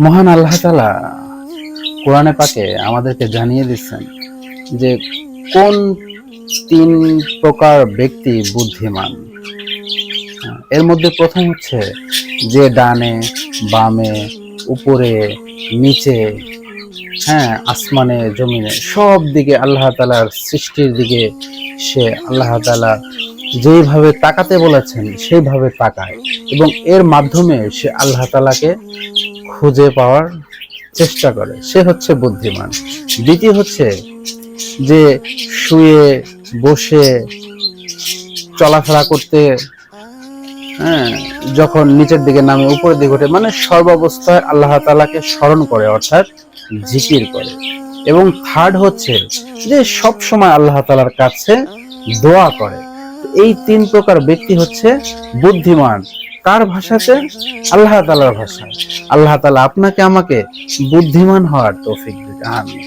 মহান আল্লাহ তালা কোরআনে পাকে আমাদেরকে জানিয়ে দিচ্ছেন যে কোন তিন প্রকার ব্যক্তি বুদ্ধিমান। এর মধ্যে প্রথম হচ্ছে যে ডানে, বামে, উপরে, নিচে হ্যাঁ আসমানে, জমিনে সব দিকে আল্লাহ তালার সৃষ্টির দিকে সে আল্লাহ তালা যেইভাবে তাকাতে বলেছেন সেইভাবে তাকায় এবং এর মাধ্যমে সে আল্লাহ তালাকে খুঁজে পাওয়ার চেষ্টা করে। সে হচ্ছে বুদ্ধিমান। দ্বিতীয় হচ্ছে যে শুয়ে, বসে, চলাফেরা করতে হ্যাঁ যখন নিচের দিকে নামে, উপরের দিকে ওঠে মানে সর্বাবস্থায় আল্লাহ তালাকে স্মরণ করে, অর্থাৎ জিকির করে। এবং থার্ড হচ্ছে যে সব সময় আল্লাহ তালার কাছে দোয়া করে। এই তিন প্রকার ব্যক্তি হচ্ছে বুদ্ধিমান। কার ভাষাতে আল্লাহ তালার ভাষা। আল্লাহ তালা আপনাকে আমাকে বুদ্ধিমান হওয়ার তৌফিক দিতে আমিন।